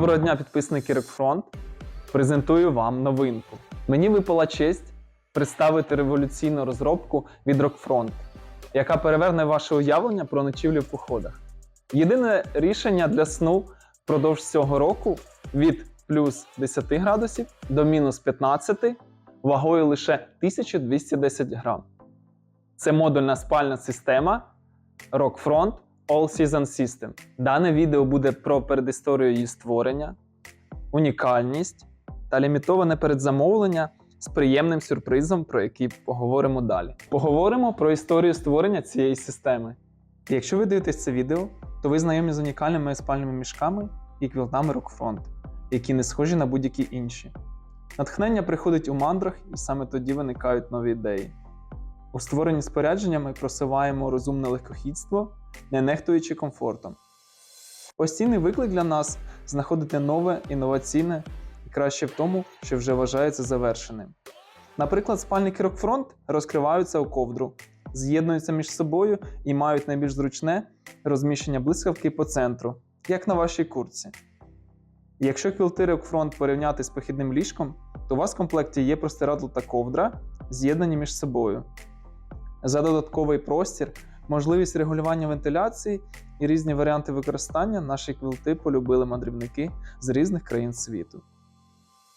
Доброго дня, підписники Рокфронт. Презентую вам новинку. Мені випала честь представити революційну розробку від Rockfront, яка переверне ваше уявлення про ночівлю в походах. Єдине рішення для сну впродовж цього року від плюс 10 градусів до мінус 15 вагою лише 1210 грам. Це модульна спальна система Rockfront All Season System. Дане відео буде про передісторію її створення, унікальність та лімітоване передзамовлення з приємним сюрпризом, про який поговоримо далі. Поговоримо про історію створення цієї системи. Якщо ви дивитесь це відео, то ви знайомі з унікальними спальними мішками і квілтами Rockfront, які не схожі на будь-які інші. Натхнення приходить у мандрах, і саме тоді виникають нові ідеї. У створенні спорядження ми просуваємо розумне легкохідство, не нехтуючи комфортом. Постійний виклик для нас знаходити нове, інноваційне і краще в тому, що вже вважається завершеним. Наприклад, спальники Rockfront розкриваються у ковдру, з'єднуються між собою і мають найбільш зручне розміщення блискавки по центру, як на вашій куртці. Якщо квілти Rockfront порівняти з похідним ліжком, то у вас в комплекті є простирадло та ковдра, з'єднані між собою. За додатковий простір, можливість регулювання вентиляції і різні варіанти використання наші квілти полюбили мандрівники з різних країн світу.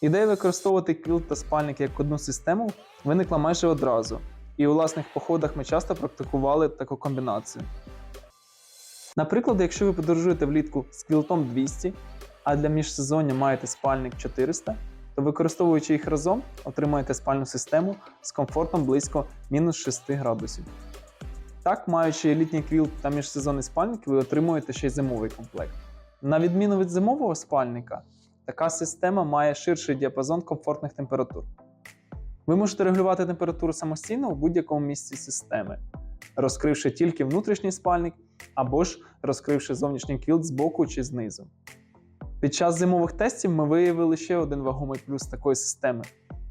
Ідея використовувати квілт та спальник як одну систему виникла майже одразу, і у власних походах ми часто практикували таку комбінацію. Наприклад, якщо ви подорожуєте влітку з квілтом 200, а для міжсезоння маєте спальник 400, то використовуючи їх разом, отримаєте спальну систему з комфортом близько мінус 6 градусів. Так, маючи літній квілт та міжсезонний спальник, ви отримуєте ще й зимовий комплект. На відміну від зимового спальника, така система має ширший діапазон комфортних температур. Ви можете регулювати температуру самостійно у будь-якому місці системи, розкривши тільки внутрішній спальник або ж розкривши зовнішній квілт збоку чи знизу. Під час зимових тестів ми виявили ще один вагомий плюс такої системи.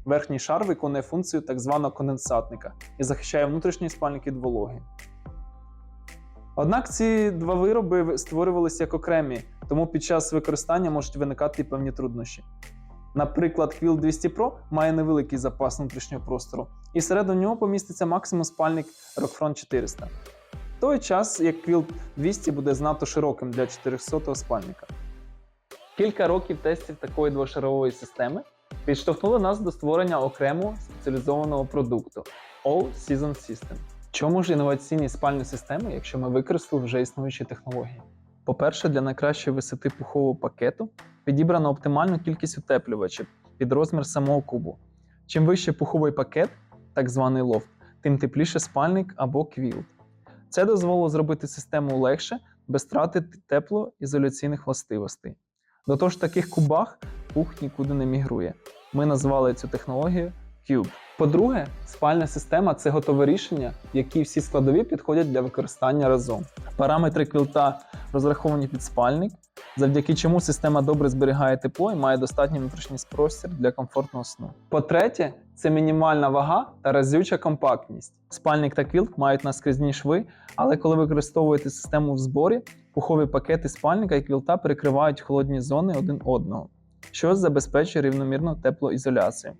Верхній шар виконує функцію так званого конденсатника і захищає внутрішній спальник від вологи. Однак ці два вироби створювалися як окремі, тому під час використання можуть виникати певні труднощі. Наприклад, Quilt 200 Pro має невеликий запас внутрішнього простору, і всередину нього поміститься максимум спальник Rockfront 400. В той час, як Quilt 200 буде знато широким для 400 спальника. Кілька років тестів такої двошарової системи підштовхнули нас до створення окремого спеціалізованого продукту All Season System. Чому ж інноваційні спальні системи, якщо ми використали вже існуючі технології? По-перше, для найкращої висоти пухового пакету підібрано оптимальну кількість утеплювачів під розмір самого кубу. Чим вище пуховий пакет, так званий лофт, тим тепліше спальник або квілт. Це дозволило зробити систему легше без втрати теплоізоляційних властивостей. До того ж, в таких кубах пух нікуди не мігрує. Ми назвали цю технологію Cube. По-друге, спальна система це готове рішення, в якій всі складові підходять для використання разом. Параметри квілта розраховані під спальник, завдяки чому система добре зберігає тепло і має достатній внутрішній простір для комфортного сну. По-третє, це мінімальна вага та разюча компактність. Спальник та квілт мають наскрізні шви, але коли використовуєте систему в зборі, пухові пакети спальника і квілта перекривають холодні зони один одного, що забезпечує рівномірну теплоізоляцію.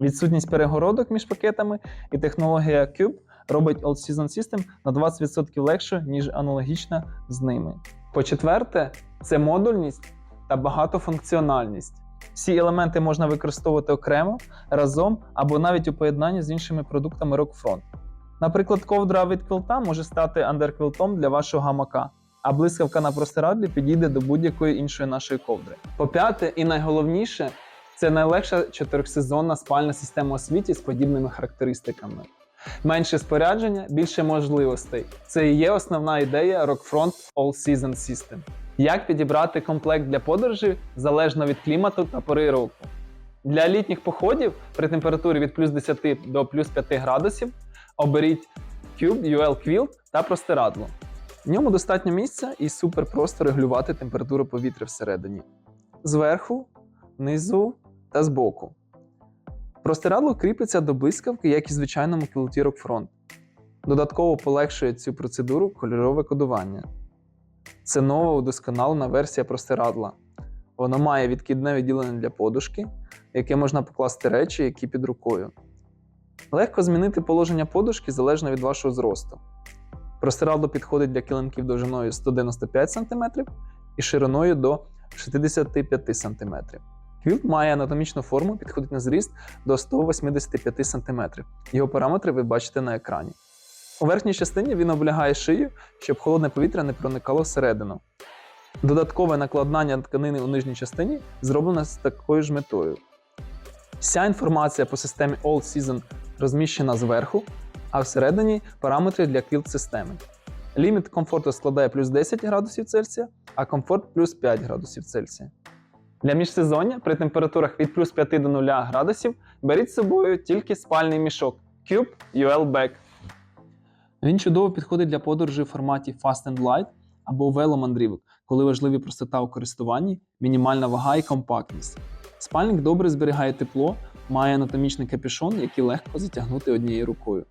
Відсутність перегородок між пакетами і технологія Cube робить All Season System на 20% легше, ніж аналогічна з ними. По-четверте, це модульність та багатофункціональність. Всі елементи можна використовувати окремо, разом або навіть у поєднанні з іншими продуктами Rockfront. Наприклад, ковдра від квілта може стати андерквілтом для вашого гамака, а блискавка на простирадлі підійде до будь-якої іншої нашої ковдри. По-п'яте, і найголовніше, це найлегша чотирьохсезонна спальна система у світі з подібними характеристиками. Менше спорядження, більше можливостей. Це і є основна ідея Rockfront All Season System. Як підібрати комплект для подорожі залежно від клімату та пори року. Для літніх походів при температурі від плюс 10 до плюс 5 градусів оберіть Cube UL Quilt та простирадло. В ньому достатньо місця і супер просто регулювати температуру повітря всередині. Зверху, внизу та збоку. Простирадло кріпиться до блискавки, як і звичайному квілті Rockfront. Додатково полегшує цю процедуру кольорове кодування. Це нова удосконалена версія простирадла. Воно має відкидне відділення для подушки, яке можна покласти речі, які під рукою. Легко змінити положення подушки залежно від вашого зросту. Простирадло підходить для килимків довжиною 195 см і шириною до 65 см. Квілт має анатомічну форму, підходить на зріст до 185 см. Його параметри ви бачите на екрані. У верхній частині він облягає шию, щоб холодне повітря не проникало всередину. Додаткове накладнання тканини у нижній частині зроблено з такою ж метою. Вся інформація по системі All Season розміщена зверху, а всередині параметри для квілт системи. Ліміт комфорту складає плюс 10 градусів Цельсія, а комфорт плюс 5 градусів Цельсія. Для міжсезоння при температурах від плюс 5 до 0 градусів беріть з собою тільки спальний мішок Cube UL Bag. Він чудово підходить для подорожі в форматі Fast and Light або веломандрівок, коли важливі простота у користуванні, мінімальна вага і компактність. Спальник добре зберігає тепло, має анатомічний капюшон, який легко затягнути однією рукою.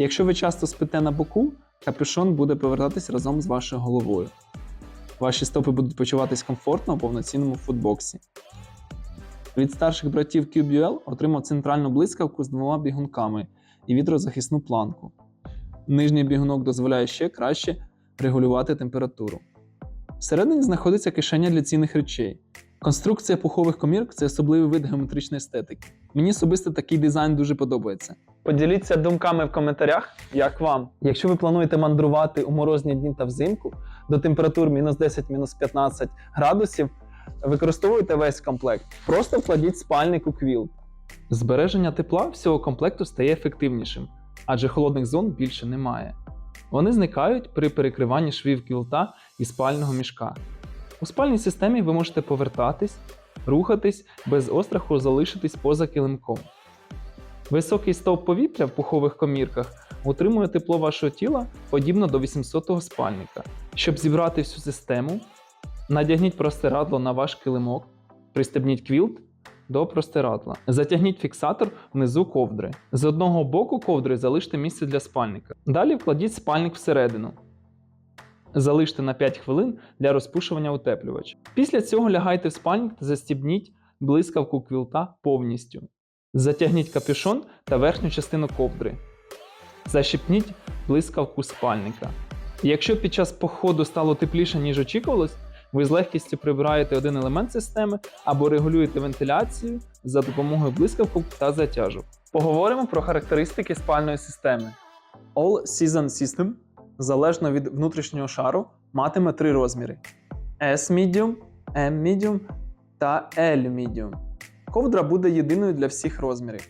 Якщо ви часто спите на боку, капюшон буде повертатись разом з вашою головою. Ваші стопи будуть почуватись комфортно у повноцінному футбоксі. Від старших братів QBL отримав центральну блискавку з двома бігунками і вітрозахисну планку. Нижній бігунок дозволяє ще краще регулювати температуру. Всередині знаходиться кишеня для цінних речей. Конструкція пухових комірок це особливий вид геометричної естетики. Мені особисто такий дизайн дуже подобається. Поділіться думками в коментарях, як вам. Якщо ви плануєте мандрувати у морозні дні та взимку до температур мінус 10 мінус 15 градусів, використовуйте весь комплект. Просто вкладіть спальник у квілт. Збереження тепла всього комплекту стає ефективнішим, адже холодних зон більше немає. Вони зникають при перекриванні швів квілта і спального мішка. У спальній системі ви можете повертатись, рухатись без остраху залишитись поза килимком. Високий стовп повітря в пухових комірках утримує тепло вашого тіла подібно до 800-го спальника. Щоб зібрати всю систему, надягніть простирадло на ваш килимок, пристебніть квілт до простирадла. Затягніть фіксатор внизу ковдри. З одного боку ковдри залиште місце для спальника. Далі вкладіть спальник всередину. Залиште на 5 хвилин для розпушування утеплювача. Після цього лягайте в спальник та застібніть блискавку квілта повністю. Затягніть капюшон та верхню частину ковдри. Защипніть блискавку спальника. Якщо під час походу стало тепліше, ніж очікувалось, ви з легкістю прибираєте один елемент системи або регулюєте вентиляцію за допомогою блискавок та затяжок. Поговоримо про характеристики спальної системи. All Season System, залежно від внутрішнього шару, матиме три розміри: S Medium, M Medium та L Medium. Ковдра буде єдиною для всіх розмірів.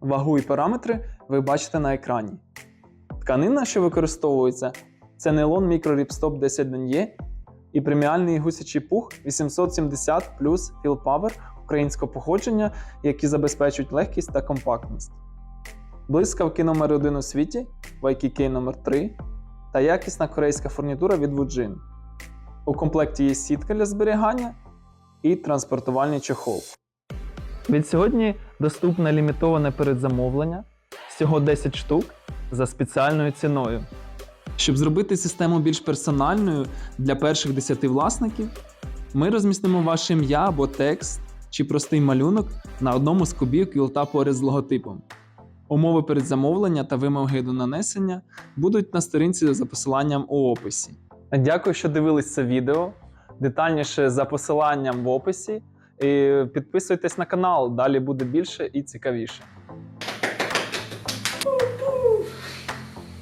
Вагу і параметри ви бачите на екрані. Тканина, що використовується, це нейлон мікроріпстоп 10 є і преміальний гусячий пух 870 плюс Power українського походження, які забезпечують легкість та компактність. Блискавки номер 1 у світі, YKK номер 3 та якісна корейська фурнітура від Wujin. У комплекті є сітка для зберігання і транспортувальний чохол. Від сьогодні доступне лімітоване передзамовлення всього 10 штук за спеціальною ціною. Щоб зробити систему більш персональною для перших 10 власників, ми розмістимо ваше ім'я або текст чи простий малюнок на одному з кубів квілта поряд з логотипом. Умови передзамовлення та вимоги до нанесення будуть на сторінці за посиланням у описі. Дякую, що дивились це відео. Детальніше за посиланням в описі. І підписуйтесь на канал, далі буде більше і цікавіше.